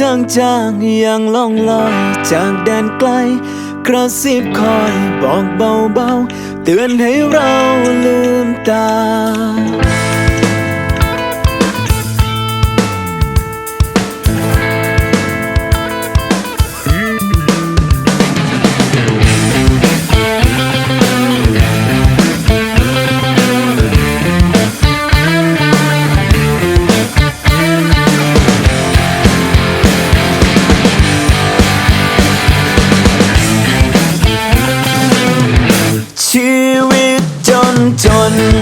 จางๆอย่างล่องลอยจากแดนไกล กระซิบคอยบอกเบาๆ เตือนให้เราลืมตา done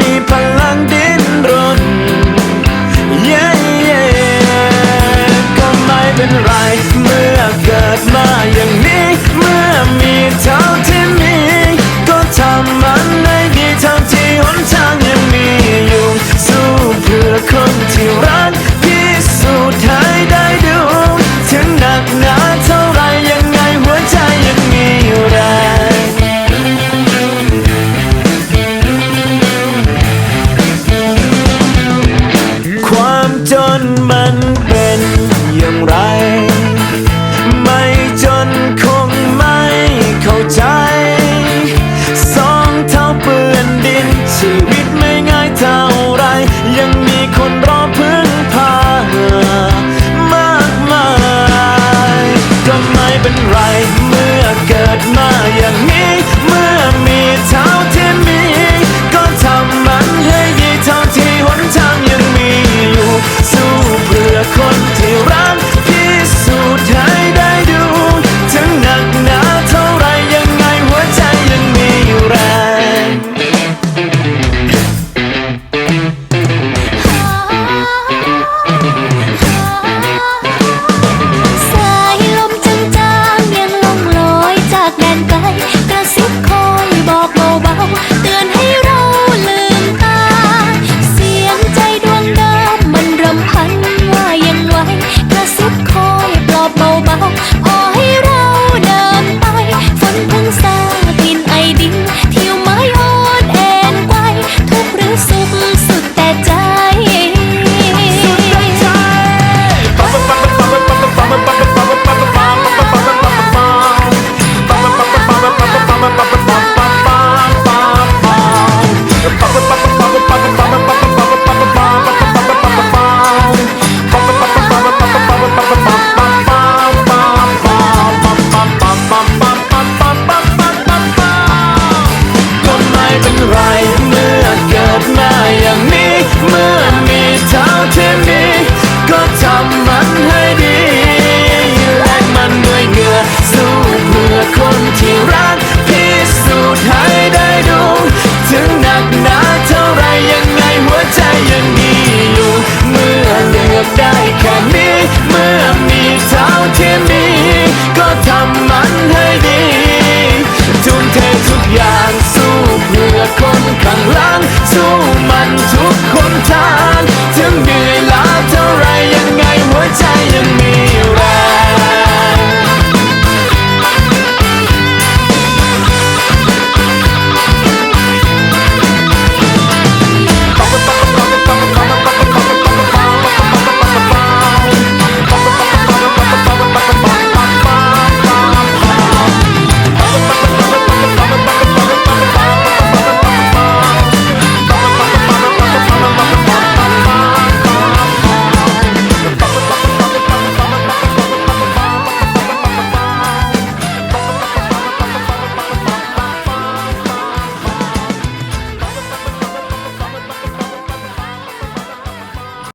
มีพลังดิ้นรนเย้เก็ไม่เป็นไร เมื่อเกิดมาอย่างนี้ เมื่อมีเท่าที่มี ก็ทำมันได้ดีท่ที่หนทางยังมีอยู่ สู้เพื่อคนที่รัก ไร เมื่อเกิดมาอย่างนี้ เมื่อมีเธอ ไรเมื่อเกิดมาอย่างนี้เมื่อมีเท่าที่มี